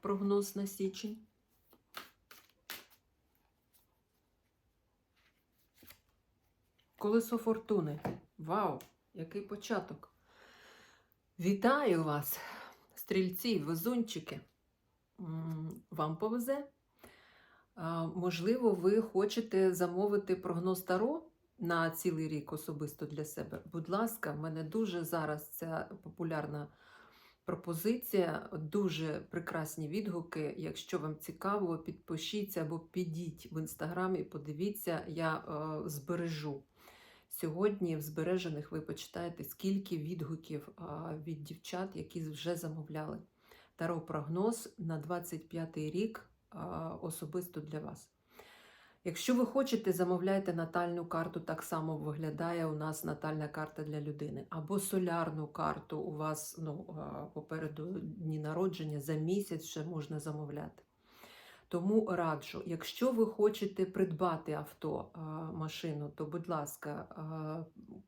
прогноз на січень. Колесо фортуни. Вау, який початок! Вітаю вас, стрільці, везунчики. Вам повезе. Можливо, ви хочете замовити прогноз Таро на цілий рік особисто для себе. Будь ласка, в мене дуже зараз ця популярна пропозиція, дуже прекрасні відгуки. Якщо вам цікаво, підпишіться або підіть в інстаграмі, подивіться, я е, збережу. Сьогодні в збережених ви почитаєте, скільки відгуків е, від дівчат, які вже замовляли. Таро прогноз на 25 рік е, особисто для вас. Якщо ви хочете, замовляйте натальну карту, так само виглядає у нас натальна карта для людини. Або солярну карту у вас ну, попереду дні народження, за місяць ще можна замовляти. Тому раджу, якщо ви хочете придбати авто, машину, то, будь ласка,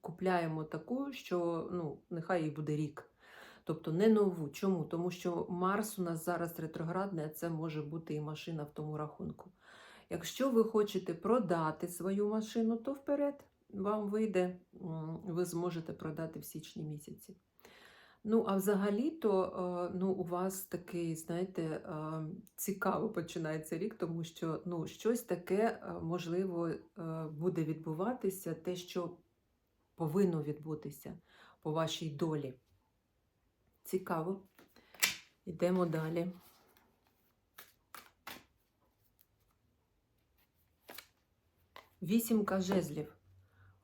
купляємо таку, що ну, нехай їй буде рік. Тобто не нову. Чому? Тому що Марс у нас зараз ретроградний, а це може бути і машина в тому рахунку. Якщо ви хочете продати свою машину, то вперед вам вийде, ви зможете продати в січні місяці. Ну, а взагалі-то е, ну, у вас такий, знаєте, е, цікаво починається рік, тому що ну, щось таке, е, можливо, буде відбуватися, те, що повинно відбутися по вашій долі. Цікаво. Йдемо далі. Вісімка жезлів.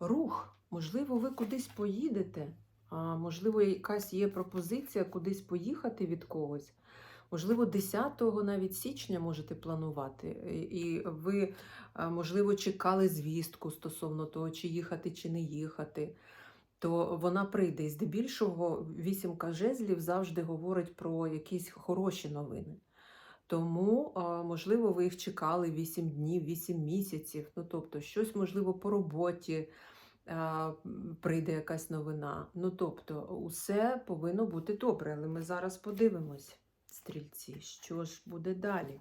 Рух. Можливо, ви кудись поїдете, а можливо, якась є пропозиція кудись поїхати від когось. Можливо, 10 навіть січня можете планувати. І ви, можливо, чекали звістку стосовно того, чи їхати, чи не їхати. То вона прийде. І здебільшого вісімка жезлів завжди говорить про якісь хороші новини. Тому, можливо, ви їх чекали 8 днів, 8 місяців. Ну, тобто, щось, можливо, по роботі прийде якась новина. Ну, тобто, усе повинно бути добре, але ми зараз подивимось, стрільці, що ж буде далі.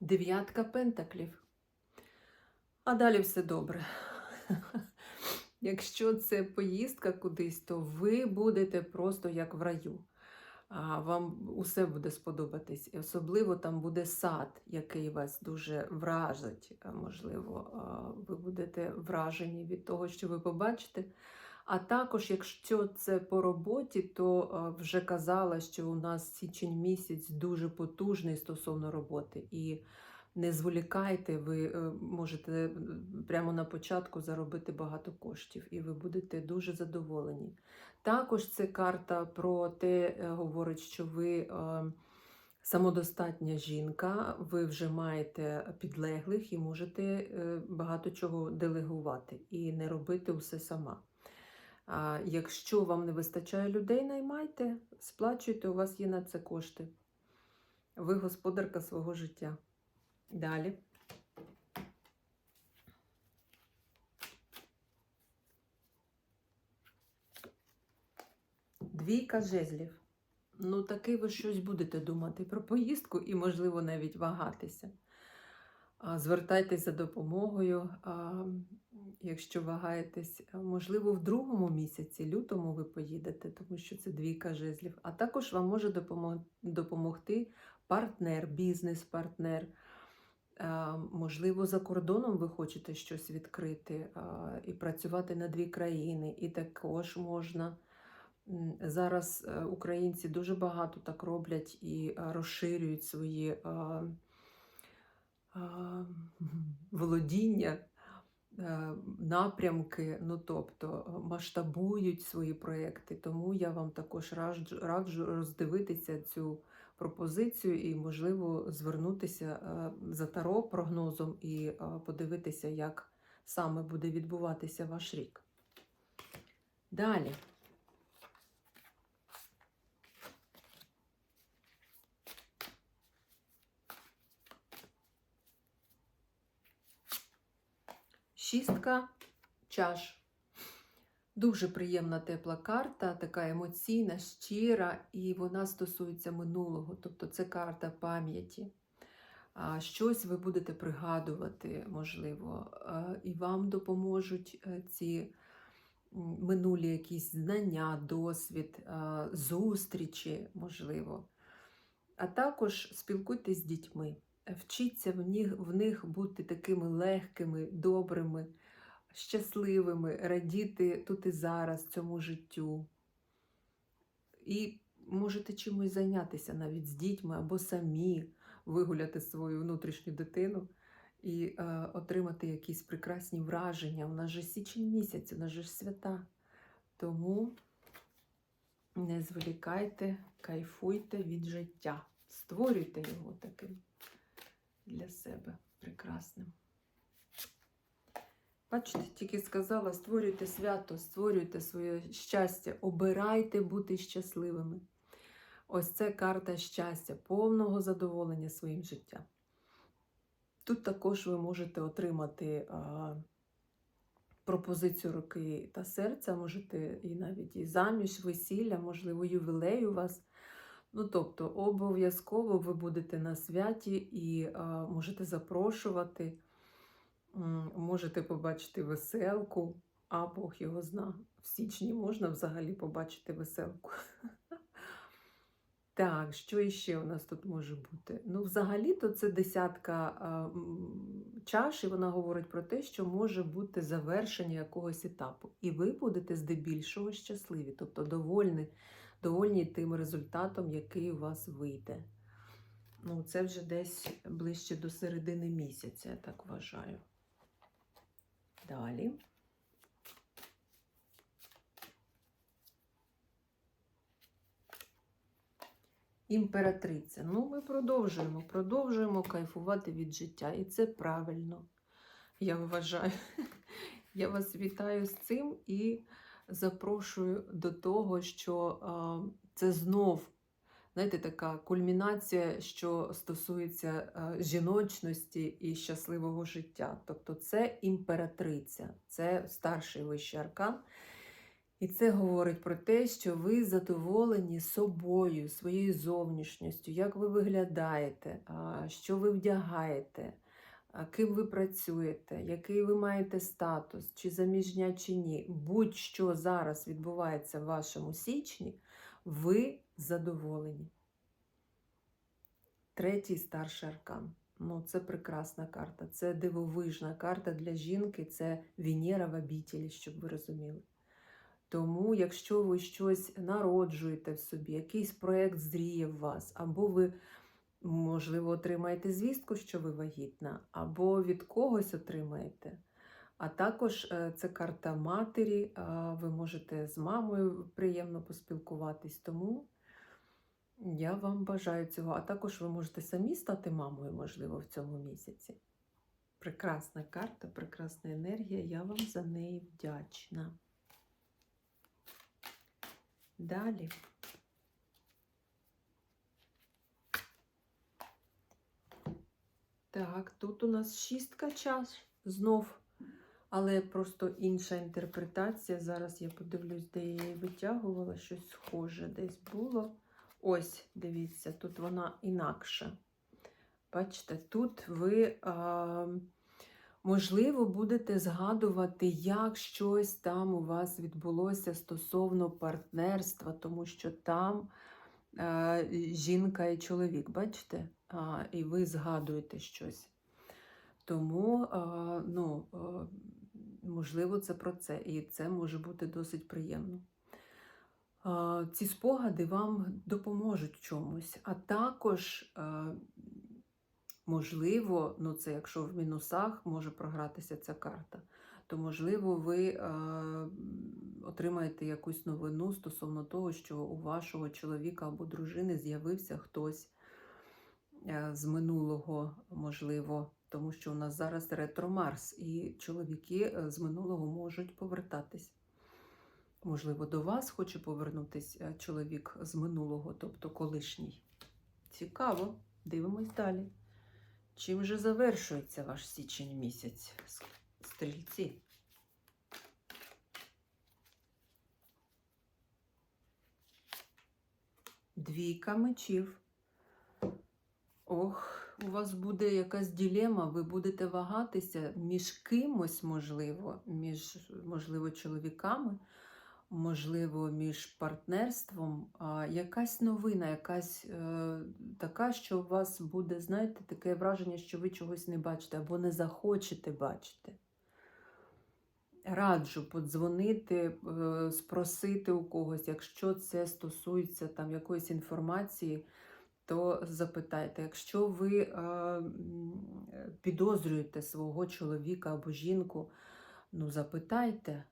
Дев'ятка пентаклів. А далі все добре. Якщо це поїздка кудись, то ви будете просто як в раю. Вам усе буде сподобатись. І особливо там буде сад, який вас дуже вражить. Можливо, ви будете вражені від того, що ви побачите. А також, якщо це по роботі, то е, вже казала, що у нас січень місяць дуже потужний стосовно роботи. І не зволікайте, ви е, можете е, прямо на початку заробити багато коштів, і ви будете дуже задоволені. Також це карта про те, е, говорить, що ви самодостатня жінка, ви вже маєте підлеглих і можете багато чого делегувати і не робити усе сама. А якщо вам не вистачає людей, наймайте, сплачуйте, у вас є на це кошти. Ви господарка свого життя. Далі. Двійка жезлів. Ну, таки ви щось будете думати про поїздку і, можливо, навіть вагатися. Звертайтесь за допомогою. Якщо вагаєтесь, можливо, в другому місяці, лютому, ви поїдете, тому що це двійка жезлів. А також вам може допомогти партнер, бізнес-партнер. А, Можливо, за кордоном ви хочете щось відкрити і працювати на дві країни, і також можна. Зараз е, українці дуже багато так роблять і розширюють свої а, а, володіння, е, напрямки, ну тобто е, масштабують свої проекти. Тому я вам також раджу, раджу роздивитися цю пропозицію і, можливо, звернутися е, за таро прогнозом і е, подивитися, як саме буде відбуватися ваш рік. Далі. Шістка чаш. Дуже приємна тепла карта, така емоційна, щира, і вона стосується минулого. Тобто це карта пам'яті. Щось ви будете пригадувати, можливо, і вам допоможуть е, ці минулі якісь знання, досвід, зустрічі, можливо. А також спілкуйтесь з дітьми. Вчіться в них бути такими легкими, добрими, щасливими, радіти тут і зараз цьому життю. І можете чимось зайнятися навіть з дітьми або самі вигуляти свою внутрішню дитину і е, отримати якісь прекрасні враження. У нас же січень місяць, у нас же свята. Тому не зволікайте, кайфуйте від життя. Створюйте його таким для себе прекрасним. Бачите, тільки сказала, створюйте свято, створюйте своє щастя, обирайте бути щасливими. Ось це карта щастя, повного задоволення своїм життям. Тут також ви можете отримати а, пропозицію руки та серця, можете і навіть і заміж, весілля, можливо, ювілей у вас. Ну, тобто, обов'язково ви будете на святі і а, можете запрошувати, можете побачити веселку, а Бог його зна. В січні можна взагалі побачити веселку. Так, що іще у нас тут може бути? Ну, взагалі-то це десятка а, чаш, і вона говорить про те, що може бути завершення якогось етапу. І ви будете здебільшого щасливі, тобто довольні, довольні тим результатом, який у вас вийде. Ну, це вже десь ближче до середини місяця, я так вважаю. Далі. Імператриця. Ну, ми продовжуємо, продовжуємо кайфувати від життя. І це правильно, я вважаю. Я вас вітаю з цим і запрошую до того, що це знов, знаєте, така кульмінація, що стосується жіночності і щасливого життя. Тобто це імператриця, це старший вищий аркан. І це говорить про те, що ви задоволені собою, своєю зовнішністю, як ви виглядаєте, що ви вдягаєте, ким ви працюєте, який ви маєте статус, чи заміжня, чи ні. Будь-що зараз відбувається в вашому січні, ви задоволені. Третій старший аркан. Ну, це прекрасна карта, це дивовижна карта для жінки, це Венера в обітілі, щоб ви розуміли. Тому, якщо ви щось народжуєте в собі, якийсь проєкт зріє в вас, або ви, можливо, отримаєте звістку, що ви вагітна, або від когось отримаєте. А також е, це карта матері, ви можете з мамою приємно поспілкуватись. Тому я вам бажаю цього. А також ви можете самі стати мамою, можливо, в цьому місяці. Прекрасна карта, прекрасна енергія. Я вам за неї вдячна. Далі. Так, тут у нас шістка час знов, але просто інша інтерпретація. Зараз я подивлюсь, де я її витягувала, щось схоже десь було. Ось, дивіться, тут вона інакша. Бачите, тут ви, а, можливо, будете згадувати, як щось там у вас відбулося стосовно партнерства, тому що там а, жінка і чоловік, бачите? А, і ви згадуєте щось. Тому, а, ну, а, можливо, це про це. І це може бути досить приємно. Ці спогади вам допоможуть чомусь, а також, можливо, ну це якщо в мінусах може програтися ця карта, то можливо ви отримаєте якусь новину стосовно того, що у вашого чоловіка або дружини з'явився хтось е, з минулого, можливо, тому що у нас зараз ретро Марс, і чоловіки е, з минулого можуть повертатись. Можливо, до вас хоче повернутися е, чоловік з минулого, тобто колишній. Цікаво, дивимось далі. Чим же завершується ваш січень місяць, стрільці? Двійка мечів. Ох, у вас буде якась ділема, ви будете вагатися між кимось, можливо, між, можливо, чоловіками, можливо, між партнерством. А якась новина, якась е, така, що у вас буде, знаєте, таке враження, що ви чогось не бачите або не захочете бачити. Раджу подзвонити, е, спросити у когось, якщо це стосується там якоїсь інформації, то запитайте. Якщо ви е, е, підозрюєте свого чоловіка або жінку, ну запитайте, е,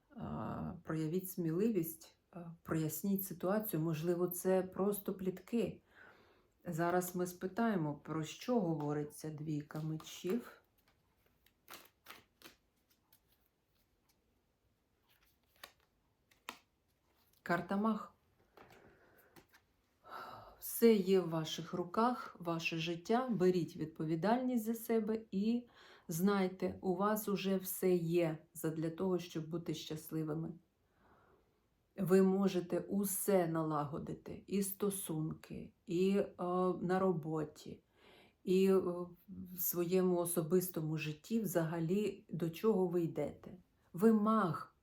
проявіть сміливість, е, проясніть ситуацію. Можливо, це просто плітки. Зараз ми спитаємо, про що говориться двійка мечів. Карта Мах. Все є в ваших руках, ваше життя. Беріть відповідальність за себе і знайте, у вас уже все є для того, щоб бути щасливими. Ви можете усе налагодити, і стосунки, і е, на роботі, і е, в своєму особистому житті, взагалі, до чого ви йдете. Ви маг.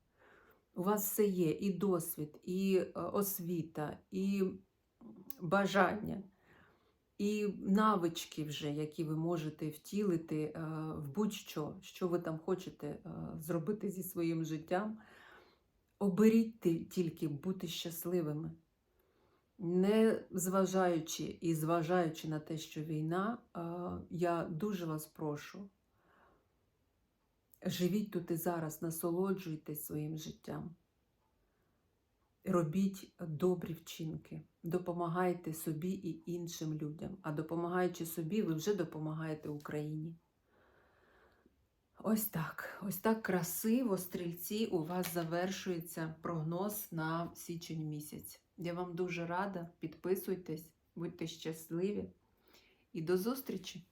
У вас все є: і досвід, і е, освіта, і бажання, і навички, вже, які ви можете втілити е, в будь-що, що ви там хочете е, зробити зі своїм життям. Оберіть тільки бути щасливими. Не зважаючи і зважаючи на те, що війна, е, я дуже вас прошу. Живіть тут і зараз, насолоджуйтесь своїм життям. Робіть добрі вчинки, допомагайте собі і іншим людям. А допомагаючи собі, ви вже допомагаєте Україні. Ось так, ось так красиво, стрільці, у вас завершується прогноз на січень місяць. Я вам дуже рада. Підписуйтесь, будьте щасливі і до зустрічі!